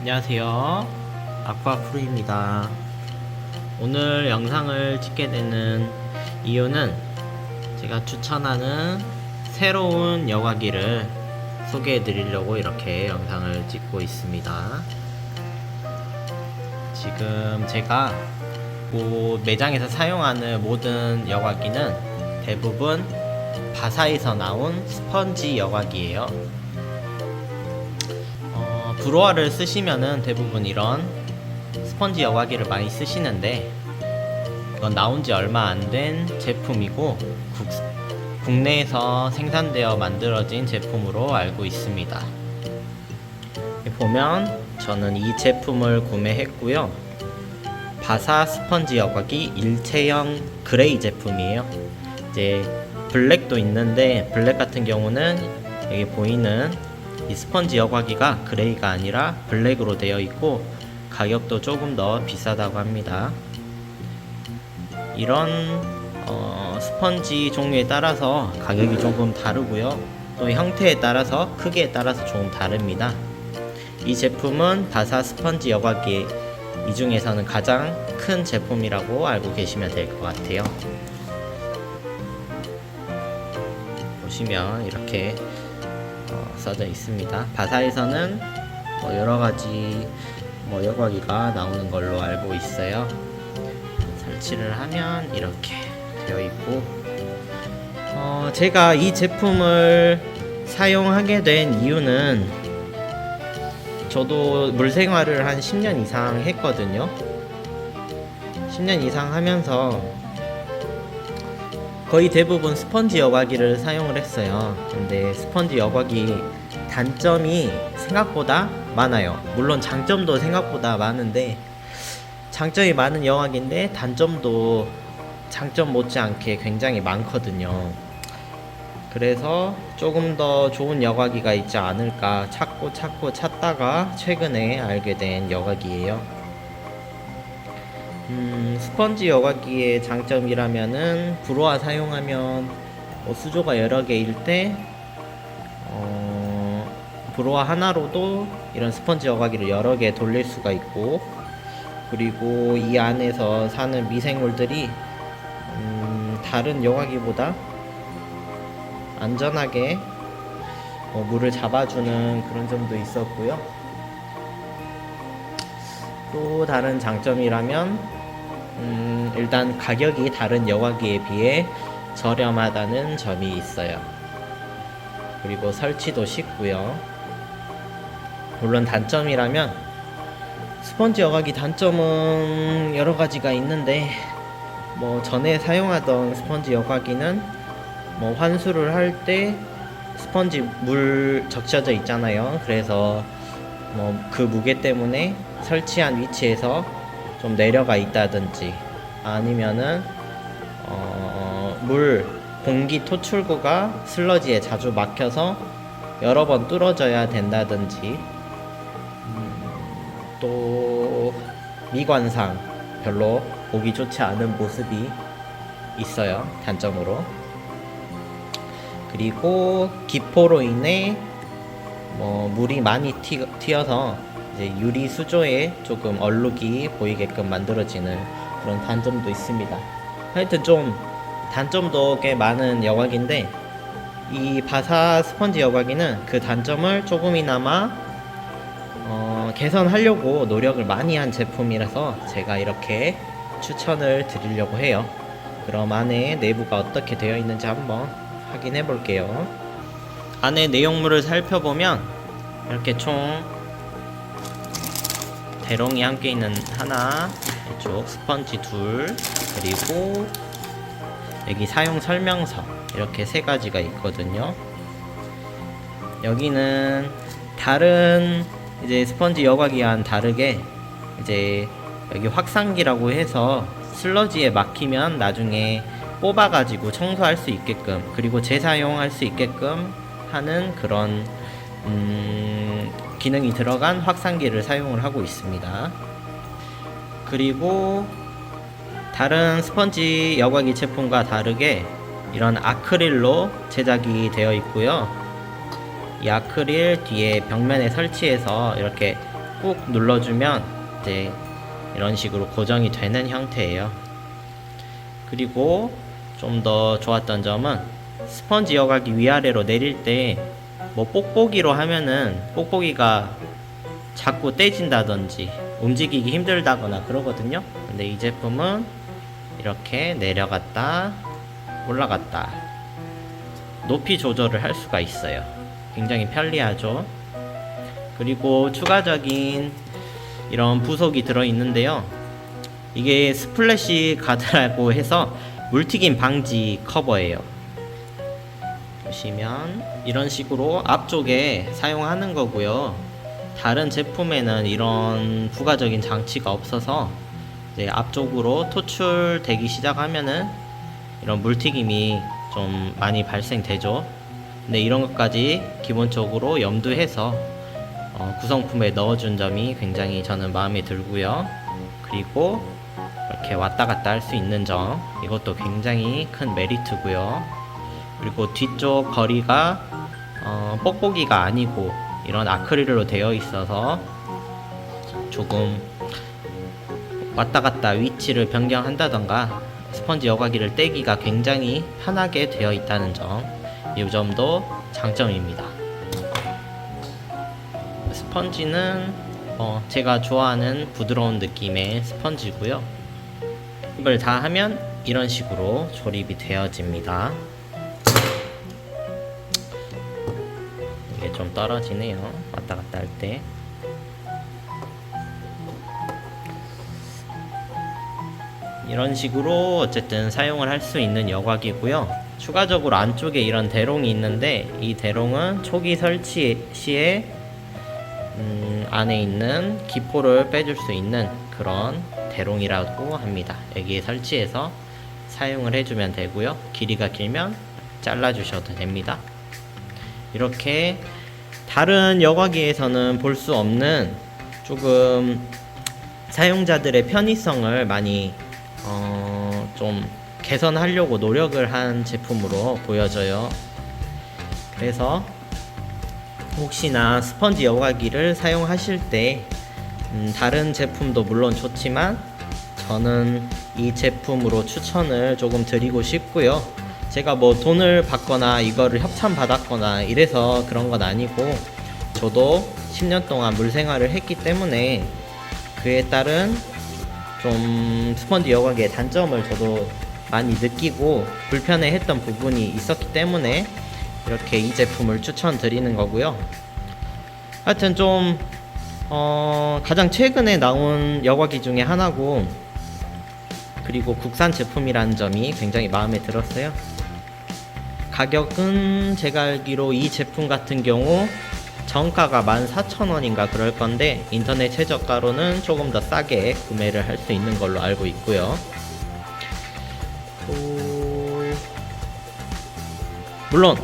안녕하세요. 아쿠아프루입니다. 오늘 영상을 찍게 되는 이유는 제가 추천하는 새로운 여과기를 소개해 드리려고 이렇게 영상을 찍고 있습니다. 지금 제가 뭐 매장에서 사용하는 모든 여과기는 대부분 바사에서 나온 스펀지 여과기예요. 어, 브로아를 쓰시면은 대부분 이런 스펀지 여과기를 많이 쓰시는데 이건 나온 지 얼마 안 된 제품이고 국, 국내에서 생산되어 만들어진 제품으로 알고 있습니다. 보면 저는 이 제품을 구매했고요. 바사 스펀지 여과기 일체형 그레이 제품이에요. 이제 블랙도 있는데 블랙 같은 경우는 여기 보이는 이 스펀지 여과기가 그레이가 아니라 블랙으로 되어 있고 가격도 조금 더 비싸다고 합니다. 이런 어, 스펀지 종류에 따라서 가격이 조금 다르고요. 또 형태에 따라서 크기에 따라서 조금 다릅니다. 이 제품은 바사 스펀지 여과기 이 중에서는 가장 큰 제품이라고 알고 계시면 될 것 같아요. 보시면 이렇게 어, 써져 있습니다. 바사에서는 뭐 여러 가지 뭐 여과기가 나오는 걸로 알고 있어요. 설치를 하면 이렇게 되어 있고 어, 제가 이 제품을 사용하게 된 이유는 저도 물 생활을 한 10년 이상 했거든요. 10년 이상 하면서 거의 대부분 스펀지 여과기를 사용을 했어요. 근데 스펀지 여과기 단점이 생각보다 많아요. 물론 장점도 생각보다 많은데 장점이 많은 여과기인데 단점도 장점 못지않게 굉장히 많거든요. 그래서 조금 더 좋은 여과기가 있지 않을까 찾고 찾고 찾다가 최근에 알게 된 여과기예요. 음, 스펀지 여과기의 장점이라면은 브로아 사용하면 뭐 수조가 여러 개일 때 어, 브로아 하나로도 이런 스펀지 여과기를 여러 개 돌릴 수가 있고 그리고 이 안에서 사는 미생물들이 음, 다른 여과기보다 안전하게 어, 물을 잡아주는 그런 점도 있었고요. 또 다른 장점이라면 음, 일단 가격이 다른 여과기에 비해 저렴하다는 점이 있어요. 그리고 설치도 쉽고요. 물론 단점이라면 스펀지 여과기 단점은 여러 가지가 있는데 뭐 전에 사용하던 스펀지 여과기는 뭐 환수를 할 때 스펀지 물 적셔져 있잖아요. 그래서 뭐 그 무게 때문에 설치한 위치에서 좀 내려가 있다든지 아니면은 어, 물 공기 토출구가 슬러지에 자주 막혀서 여러 번 뚫어져야 된다든지 음, 또 미관상 별로 보기 좋지 않은 모습이 있어요 단점으로. 그리고 기포로 인해 뭐 물이 많이 튀, 튀어서 유리 수조에 조금 얼룩이 보이게끔 만들어지는 그런 단점도 있습니다. 하여튼 좀 단점도 꽤 많은 여과기인데 이 바사 스펀지 여과기는 그 단점을 조금이나마 어, 개선하려고 노력을 많이 한 제품이라서 제가 이렇게 추천을 드리려고 해요. 그럼 안에 내부가 어떻게 되어 있는지 한번 확인해 볼게요. 안에 내용물을 살펴보면 이렇게 총 대롱이 함께 있는 하나, 이쪽 스펀지 둘, 그리고 여기 사용 설명서 이렇게 세 가지가 있거든요. 여기는 다른 이제 스펀지 여과기와는 다르게 이제 여기 확산기라고 해서 슬러지에 막히면 나중에 뽑아가지고 청소할 수 있게끔 그리고 재사용할 수 있게끔 하는 그런 음, 기능이 들어간 확산기를 사용을 하고 있습니다. 그리고 다른 스펀지 여과기 제품과 다르게 이런 아크릴로 제작이 되어 있고요. 이 아크릴 뒤에 벽면에 설치해서 이렇게 꾹 눌러주면 이제 이런 식으로 고정이 되는 형태예요. 그리고 좀 더 좋았던 점은 스펀지 여과기 위아래로 내릴 때 뭐 뽁뽁이로 하면은 뽁뽁이가 자꾸 떼진다든지 움직이기 힘들다거나 그러거든요. 근데 이 제품은 이렇게 내려갔다 올라갔다 높이 조절을 할 수가 있어요. 굉장히 편리하죠. 그리고 추가적인 이런 부속이 들어 있는데요. 이게 스플래시 가드라고 해서 물튀김 방지 커버예요. 보시면 이런 식으로 앞쪽에 사용하는 거고요. 다른 제품에는 이런 부가적인 장치가 없어서 이제 앞쪽으로 토출되기 시작하면은 이런 물튀김이 좀 많이 발생되죠. 근데 이런 것까지 기본적으로 염두해서 어, 구성품에 넣어준 점이 굉장히 저는 마음에 들고요. 그리고 이렇게 왔다 갔다 할 수 있는 점 이것도 굉장히 큰 메리트고요. 그리고 뒤쪽 거리가 어, 뽁뽁이가 아니고 이런 아크릴로 되어 있어서 조금 왔다 갔다 위치를 변경한다던가 스펀지 여과기를 떼기가 굉장히 편하게 되어 있다는 점, 이 점도 장점입니다. 스펀지는 어, 제가 좋아하는 부드러운 느낌의 스펀지고요. 이걸 다 하면 이런 식으로 조립이 되어집니다. 좀 떨어지네요. 왔다 갔다 할 때. 이런 식으로 어쨌든 사용을 할 수 있는 여과기고요. 추가적으로 안쪽에 이런 대롱이 있는데 이 대롱은 초기 설치 시에 음, 안에 있는 기포를 빼줄 수 있는 그런 대롱이라고 합니다. 여기에 설치해서 사용을 해주면 되고요. 길이가 길면 잘라주셔도 됩니다. 이렇게 다른 여과기에서는 볼 수 없는 조금 사용자들의 편의성을 많이 어, 좀 개선하려고 노력을 한 제품으로 보여져요. 그래서 혹시나 스펀지 여과기를 사용하실 때 음, 다른 제품도 물론 좋지만 저는 이 제품으로 추천을 조금 드리고 싶고요. 제가 뭐 돈을 받거나 이거를 협찬 받았거나 이래서 그런 건 아니고 저도 10년 동안 물 생활을 했기 때문에 그에 따른 좀 스펀지 여과기의 단점을 저도 많이 느끼고 불편해 했던 부분이 있었기 때문에 이렇게 이 제품을 추천드리는 거고요. 하여튼 좀 어, 가장 최근에 나온 여과기 중에 하나고 그리고 국산 제품이라는 점이 굉장히 마음에 들었어요. 가격은 제가 알기로 이 제품 같은 경우 정가가 14,000원인가 그럴 건데 인터넷 최저가로는 조금 더 싸게 구매를 할 수 있는 걸로 알고 있고요. 또 물론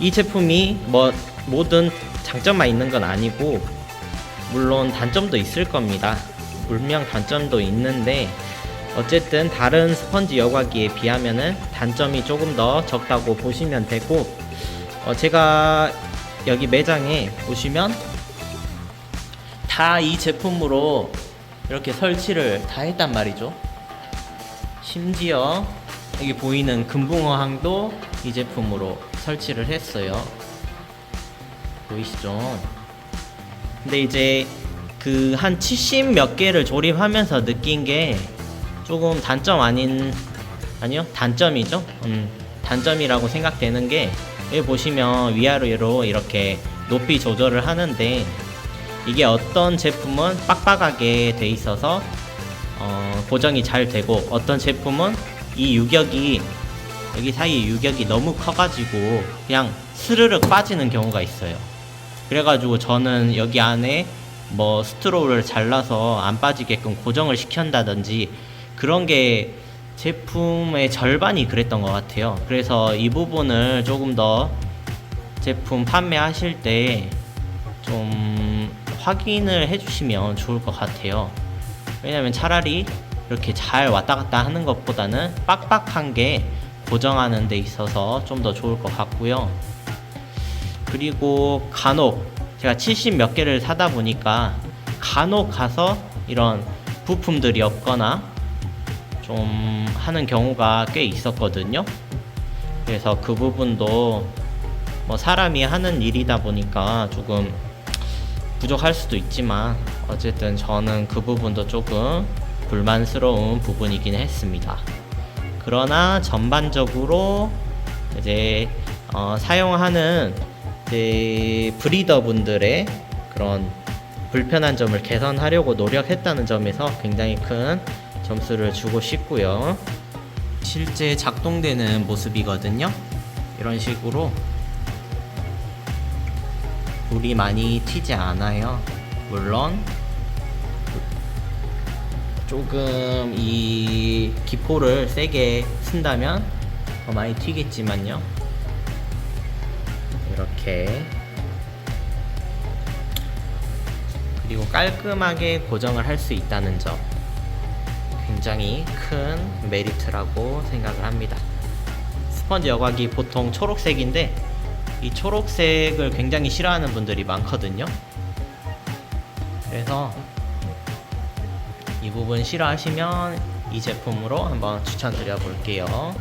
이 제품이 뭐 모든 장점만 있는 건 아니고 물론 단점도 있을 겁니다. 물명 단점도 있는데 어쨌든 다른 스펀지 여과기에 비하면은 단점이 조금 더 적다고 보시면 되고 어 제가 여기 매장에 보시면 다 이 제품으로 이렇게 설치를 다 했단 말이죠. 심지어 여기 보이는 금붕어항도 이 제품으로 설치를 했어요. 보이시죠? 근데 이제 그 한 70 몇 개를 조립하면서 느낀 게 조금 단점 아닌 아니요 단점이죠. 음, 단점이라고 생각되는 게 여기 보시면 위아래로 이렇게 높이 조절을 하는데 이게 어떤 제품은 빡빡하게 돼 있어서 어, 고정이 잘 되고 어떤 제품은 이 유격이 여기 사이 유격이 너무 커가지고 그냥 스르륵 빠지는 경우가 있어요. 그래가지고 저는 여기 안에 뭐 스트로를 잘라서 안 빠지게끔 고정을 시킨다든지 그런 게 제품의 절반이 그랬던 것 같아요. 그래서 이 부분을 조금 더 제품 판매하실 때 좀 확인을 해주시면 좋을 것 같아요. 왜냐면 차라리 이렇게 잘 왔다 갔다 하는 것보다는 빡빡한 게 고정하는 데 있어서 좀 더 좋을 것 같고요. 그리고 간혹 제가 70 몇 개를 사다 보니까 간혹 가서 이런 부품들이 없거나 좀 하는 경우가 꽤 있었거든요. 그래서 그 부분도 뭐 사람이 하는 일이다 보니까 조금 부족할 수도 있지만 어쨌든 저는 그 부분도 조금 불만스러운 부분이긴 했습니다. 그러나 전반적으로 이제 어, 사용하는 이제 브리더 분들의 그런 불편한 점을 개선하려고 노력했다는 점에서 굉장히 큰 점수를 주고 싶고요. 실제 작동되는 모습이거든요. 이런 식으로 불이 많이 튀지 않아요. 물론 조금 이 기포를 세게 쓴다면 더 많이 튀겠지만요. 이렇게 그리고 깔끔하게 고정을 할 수 있다는 점 굉장히 큰 메리트라고 생각을 합니다. 스펀지 여과기 보통 초록색인데 이 초록색을 굉장히 싫어하는 분들이 많거든요. 그래서 이 부분 싫어하시면 이 제품으로 한번 추천드려 볼게요.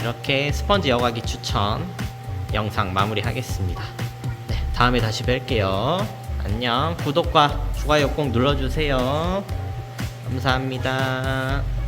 이렇게 스펀지 여과기 추천 영상 마무리하겠습니다. 네, 다음에 다시 뵐게요. 안녕. 구독과 좋아요 꼭 눌러주세요. 감사합니다.